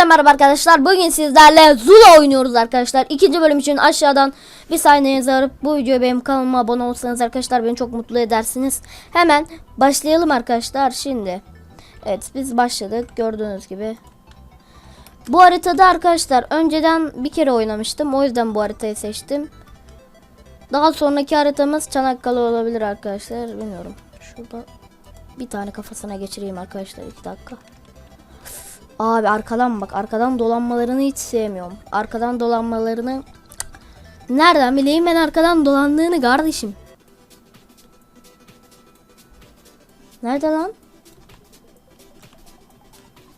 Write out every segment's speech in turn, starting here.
Hepinize merhaba arkadaşlar. Bugün sizlerle Zula oynuyoruz arkadaşlar. İkinci bölüm için aşağıdan bir saniye yazarıp bu videoya benim kanalıma abone olsanız arkadaşlar beni çok mutlu edersiniz. Hemen başlayalım arkadaşlar şimdi. Evet biz başladık gördüğünüz gibi. Bu haritada arkadaşlar önceden bir kere oynamıştım. O yüzden bu haritayı seçtim. Daha sonraki haritamız Çanakkale olabilir arkadaşlar. Bilmiyorum. Şurada bir tane kafasına geçireyim arkadaşlar. 2 dakika. Abi arkadan bak. Arkadan dolanmalarını hiç sevmiyorum. Arkadan dolanmalarını nereden bileyim ben arkadan dolandığını kardeşim. Nerede lan?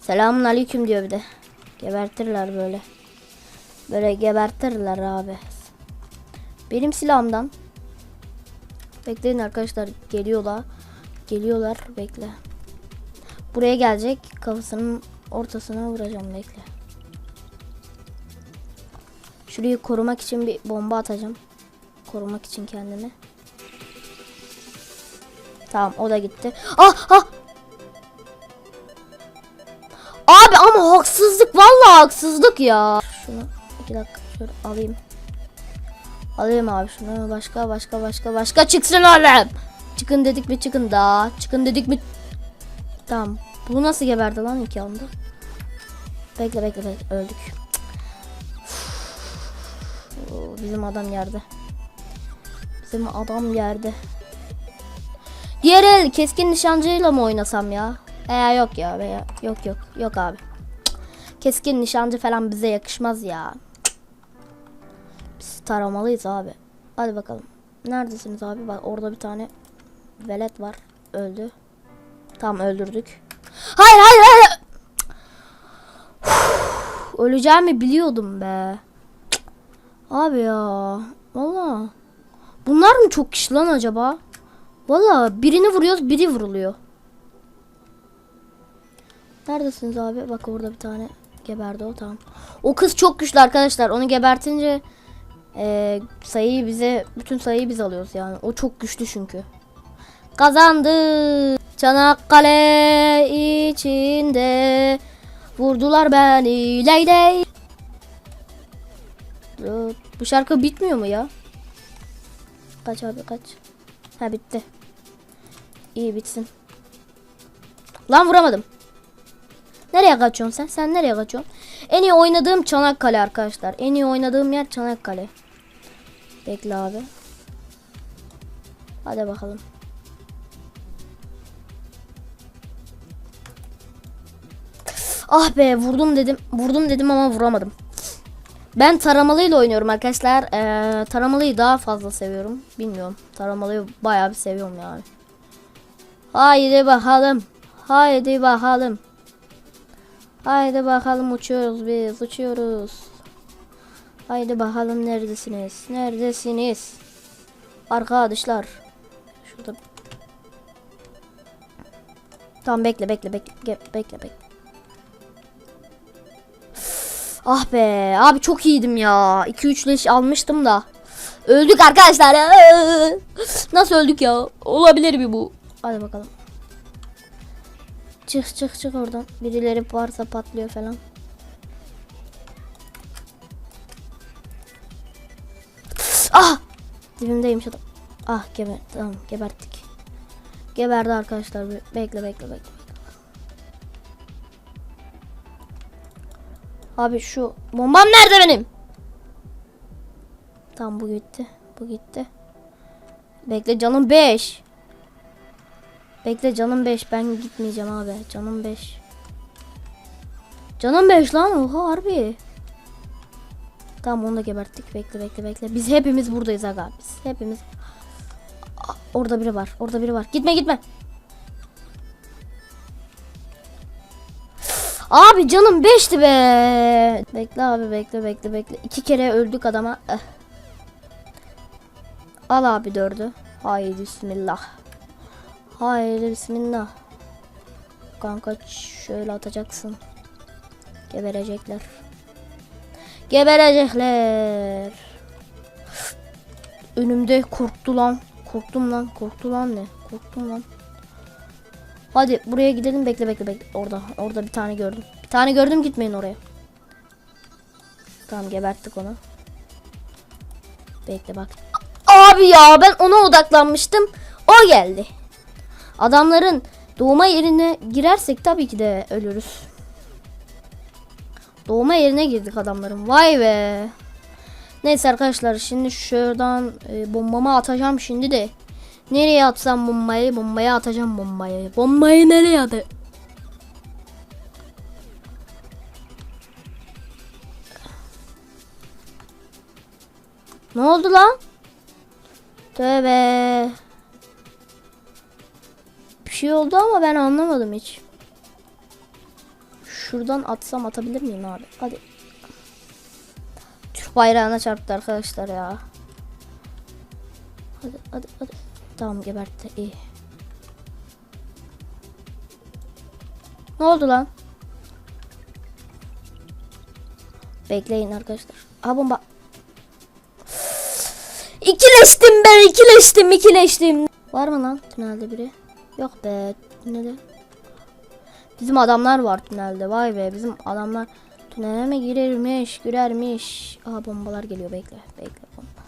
Selamun aleyküm diyor bir de. Gebertirler böyle. Böyle gebertirler abi. Benim silahımdan. Bekleyin arkadaşlar geliyorlar. Geliyorlar bekle. Buraya gelecek kafasının ortasına vuracağım bekle. Şurayı korumak için bir bomba atacağım. Korumak için kendimi. Tamam o da gitti. Ah ah. Abi ama haksızlık vallahi haksızlık ya. Şunu iki dakika şöyle alayım. Alayım abi şunu başka başka başka başka çıksın oğlum. Çıkın dedik mi çıkın da. Çıkın dedik mi. Tamam. Bu nasıl geberdi lan iki anda? Bekle bekle bekle öldük. Bizim adam yerde. Bizim adam yerde. Diğer el keskin nişancıyla mı oynasam ya? Ee yok ya veya yok yok yok abi. Keskin nişancı falan bize yakışmaz ya. Biz taramalıyız abi. Hadi bakalım. Neredesiniz abi? Bak orada bir tane velet var. Öldü. Tamam öldürdük. Hayır hayır hayır. Öleceğimi biliyordum be. Abi ya. Valla. Bunlar mı çok kişi lan acaba? Valla birini vuruyoruz biri vuruluyor. Neredesiniz abi? Bak orada bir tane geberdi o tamam. O kız çok güçlü arkadaşlar. Onu gebertince e, sayıyı bize bütün sayıyı biz alıyoruz yani. O çok güçlü çünkü. Kazandı. Çanakkale içinde vurdular beni ley ley. Bu şarkı bitmiyor mu ya? Kaç abi kaç. Ha bitti. İyi bitsin. Lan vuramadım. Nereye kaçıyorsun sen? Sen nereye kaçıyorsun? En iyi oynadığım Çanakkale arkadaşlar. En iyi oynadığım yer Çanakkale. Bekle abi. Hadi bakalım. Ah be vurdum dedim. Vurdum dedim ama vuramadım. Ben taramalıyla oynuyorum arkadaşlar. Ee, taramalıyı daha fazla seviyorum. Bilmiyorum. Taramalıyı bayağı bir seviyorum yani. Haydi bakalım. Haydi bakalım. Haydi bakalım uçuyoruz biz. Uçuyoruz. Haydi bakalım neredesiniz? Neredesiniz? Arkadaşlar. Şurada. Tamam bekle bekle bekle bekle bekle. Ah be abi çok iyiydim ya. 2-3 leş almıştım da. Öldük arkadaşlar. Nasıl öldük ya? Olabilir mi bu? Hadi bakalım. Çık çık çık oradan. Birileri varsa patlıyor falan. Ah! Dibimdeymiş adam. Ah geber tamam geberttik. Geberdi arkadaşlar. Be- Bekle bekle bekle. Abi şu bombam nerede benim? Tamam bu gitti. Bu gitti. Bekle canım 5. Bekle canım 5. Ben gitmeyeceğim abi. Canım 5. Canım 5 lan oha harbi. Tamam onu da geberttik. Bekle bekle bekle. Biz hepimiz buradayız aga. Biz hepimiz. Aa, Orada biri var. Orada biri var. Gitme gitme. Abi canım 5'ti be. Bekle abi bekle bekle bekle. İki kere öldük adama. Eh. Al abi dördü. Haydi bismillah. Haydi bismillah. Kanka şöyle atacaksın. Geberecekler. Geberecekler. Önümde korktu lan. Korktum lan. Korktu lan ne? Korktum lan. Hadi buraya gidelim bekle bekle bekle. Orada orada bir tane gördüm. Bir tane gördüm gitmeyin oraya. Tamam geberttik onu. Bekle bak. Abi ya ben ona odaklanmıştım. O geldi. Adamların doğma yerine girersek tabii ki de ölürüz. Doğma yerine girdik adamların. Vay be. Neyse arkadaşlar şimdi şuradan e, bombamı atacağım şimdi de. Nereye atsam bombayı? Bombaya atacağım bombayı. Bombayı nereye atayım? Ne oldu lan? Tövbe. Bir şey oldu ama ben anlamadım hiç. Şuradan atsam atabilir miyim abi? Hadi. Türk bayrağına çarptı arkadaşlar ya. Hadi hadi hadi. Tamam gebertti. iyi. Ne oldu lan? Bekleyin arkadaşlar. Ha bomba. İkileştim ben ikileştim ikileştim. Var mı lan tünelde biri? Yok be tünelde. Bizim adamlar var tünelde vay be bizim adamlar tünele mi girermiş girermiş. Aha bombalar geliyor bekle bekle bombalar.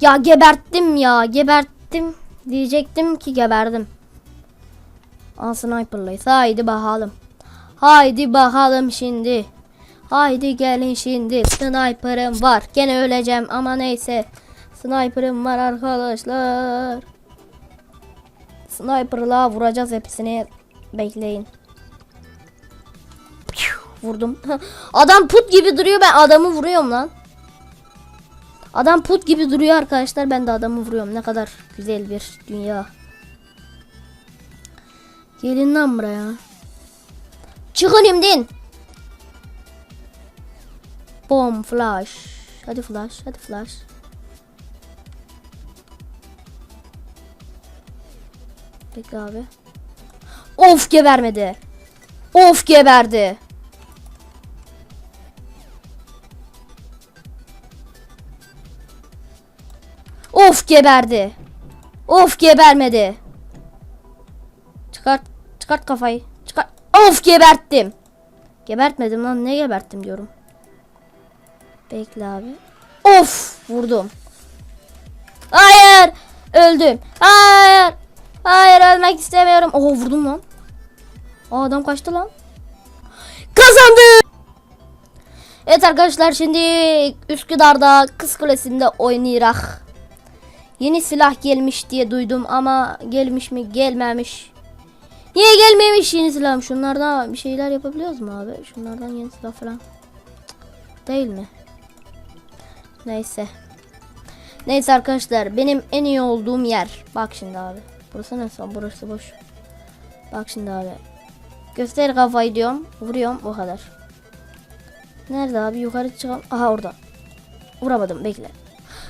Ya geberttim ya geberttim diyecektim ki geberdim. Aa sniper'layız haydi bakalım. Haydi bakalım şimdi. Haydi gelin şimdi. Sniper'ım var. Gene öleceğim ama neyse. Sniper'ım var arkadaşlar. Sniper'la vuracağız hepsini. Bekleyin. Vurdum. Adam put gibi duruyor. Ben adamı vuruyorum lan. Adam put gibi duruyor arkadaşlar. Ben de adamı vuruyorum. Ne kadar güzel bir dünya. Gelin lan buraya. Çıkın imdin. Bom flash. Hadi flash, hadi flash. Bekle abi. Of gebermedi. Of geberdi. Of geberdi. Of gebermedi. Çıkart, çıkart kafayı. Çıkart. Of geberttim. Gebertmedim lan ne geberttim diyorum. Bekle abi. Of vurdum. Hayır. Öldüm. Hayır. Hayır ölmek istemiyorum. Oha vurdum lan. Aa, adam kaçtı lan. Kazandı. Evet arkadaşlar şimdi Üsküdar'da Kız Kulesi'nde oynayarak. Yeni silah gelmiş diye duydum ama gelmiş mi gelmemiş. Niye gelmemiş yeni silah? Şunlarda bir şeyler yapabiliyoruz mu abi? Şunlardan yeni silah falan. Değil mi? Neyse. Neyse arkadaşlar benim en iyi olduğum yer. Bak şimdi abi. Burası ne son? Burası boş. Bak şimdi abi. Göster kafayı diyorum. Vuruyorum o kadar. Nerede abi? Yukarı çıkalım. Aha orada. Vuramadım bekle.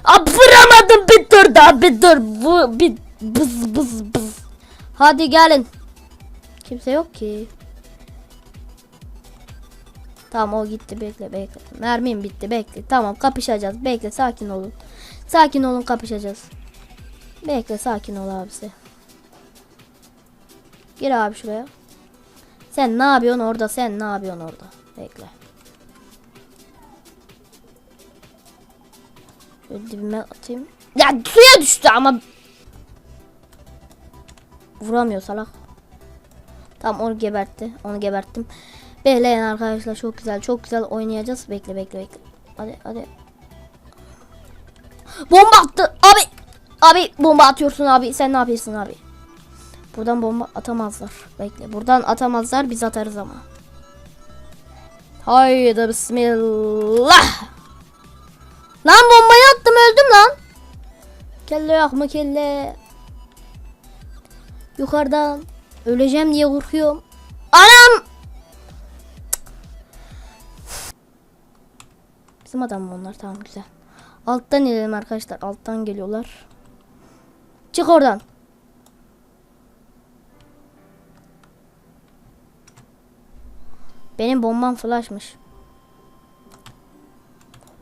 Aa, vuramadım bir dur daha bir dur. Bu bir bız bız bız. Hadi gelin. Kimse yok ki. Tamam o gitti bekle bekle. Mermim bitti bekle. Tamam kapışacağız. Bekle sakin olun. Sakin olun kapışacağız. Bekle sakin ol abisi. Gir abi şuraya. Sen ne yapıyorsun orada? Sen ne yapıyorsun orada? Bekle. Şöyle dibime atayım. Ya suya düştü ama. Vuramıyor salak. Tamam onu gebertti. Onu geberttim. Bekleyin arkadaşlar çok güzel çok güzel oynayacağız. Bekle bekle bekle. Hadi hadi. Bomba attı. Abi. Abi bomba atıyorsun abi. Sen ne yapıyorsun abi? Buradan bomba atamazlar. Bekle. Buradan atamazlar. Biz atarız ama. Haydi bismillah. Lan bombayı attım öldüm lan. Kelle yok mu kelle? Yukarıdan öleceğim diye korkuyorum. Anam! Bizim adam mı onlar? Tamam güzel. Alttan inelim arkadaşlar. Alttan geliyorlar. Çık oradan. Benim bombam flashmış.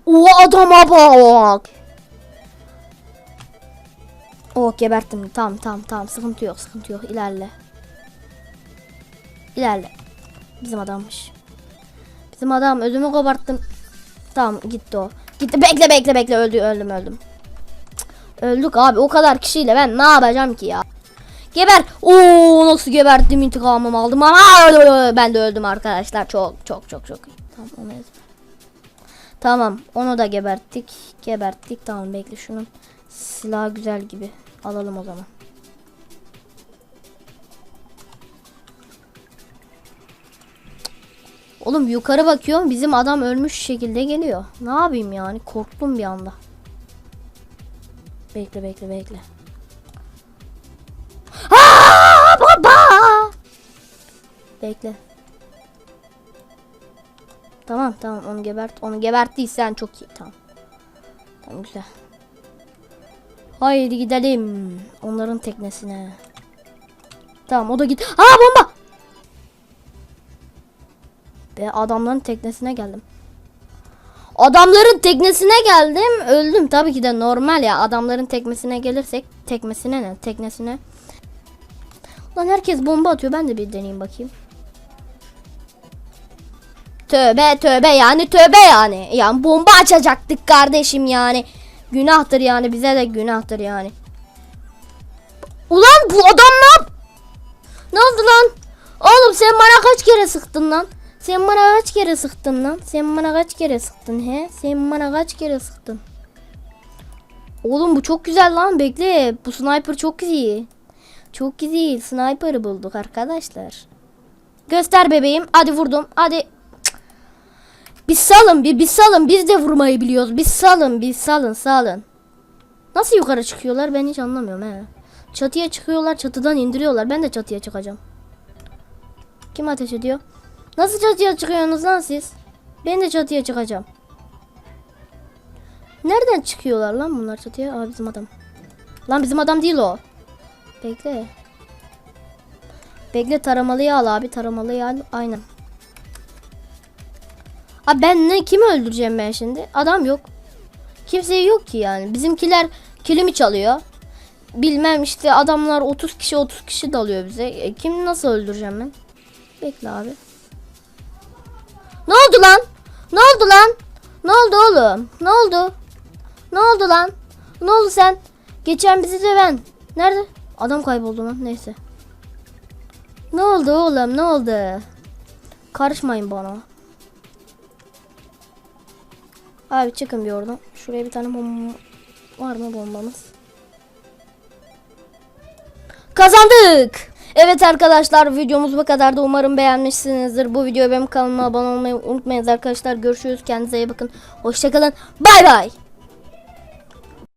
O adama bak. Oh geberttim. Tamam tamam tamam sıkıntı yok sıkıntı yok ilerle. İlerle. Bizim adammış. Bizim adam ödümü koparttım. Tamam gitti o. Gitti bekle bekle bekle öldü öldüm öldüm. Öldük abi o kadar kişiyle ben ne yapacağım ki ya. Geber. Oo nasıl geberttim intikamımı aldım ama ben de öldüm arkadaşlar. Çok çok çok çok. Tamam onu. Tamam onu da geberttik. Geberttik tamam bekle şunun silahı güzel gibi. Alalım o zaman. Oğlum yukarı bakıyorum bizim adam ölmüş şekilde geliyor. Ne yapayım yani korktum bir anda. Bekle bekle bekle. Aa, baba! Bekle. Tamam tamam onu gebert. Onu geberttiysen çok iyi tamam. Tamam güzel. Haydi gidelim onların teknesine. Tamam o da git. Aa bomba! Ve adamların teknesine geldim. Adamların teknesine geldim. Öldüm tabii ki de normal ya. Adamların teknesine gelirsek teknesine ne? Teknesine. Lan herkes bomba atıyor. Ben de bir deneyeyim bakayım. Tövbe tövbe yani tövbe yani. Yani bomba açacaktık kardeşim yani. Günahtır yani bize de günahtır yani. Ulan bu adam ne yap- Ne oldu lan? Oğlum sen bana kaç kere sıktın lan? Sen bana kaç kere sıktın lan? Sen bana kaç kere sıktın he? Sen bana kaç kere sıktın? Oğlum bu çok güzel lan bekle. Bu sniper çok iyi. Çok güzel. Sniper'ı bulduk arkadaşlar. Göster bebeğim. Hadi vurdum. Hadi. Biz salın bir biz salın. Biz de vurmayı biliyoruz. Biz salın biz salın salın. Nasıl yukarı çıkıyorlar ben hiç anlamıyorum he. Çatıya çıkıyorlar çatıdan indiriyorlar. Ben de çatıya çıkacağım. Kim ateş ediyor? Nasıl çatıya çıkıyorsunuz lan siz? Ben de çatıya çıkacağım. Nereden çıkıyorlar lan bunlar çatıya? Aa bizim adam. Lan bizim adam değil o. Bekle. Bekle taramalıyı al abi taramalıyı al. Aynen. Abi ben ne kimi öldüreceğim ben şimdi? Adam yok. Kimse yok ki yani. Bizimkiler kilimi çalıyor. Bilmem işte adamlar 30 kişi 30 kişi dalıyor bize. E, kim nasıl öldüreceğim ben? Bekle abi. Ne oldu lan? Ne oldu lan? Ne oldu oğlum? Ne oldu? Ne oldu lan? Ne oldu sen? Geçen bizi döven. Nerede? Adam kayboldu lan. Neyse. Ne oldu oğlum? Ne oldu? Karışmayın bana. Abi çıkın bir oradan. Şuraya bir tane bomba var mı bombamız? Kazandık. Evet arkadaşlar videomuz bu kadar da umarım beğenmişsinizdir. Bu videoya benim kanalıma abone olmayı unutmayın arkadaşlar. Görüşürüz. Kendinize iyi bakın. Hoşçakalın. Bay bay.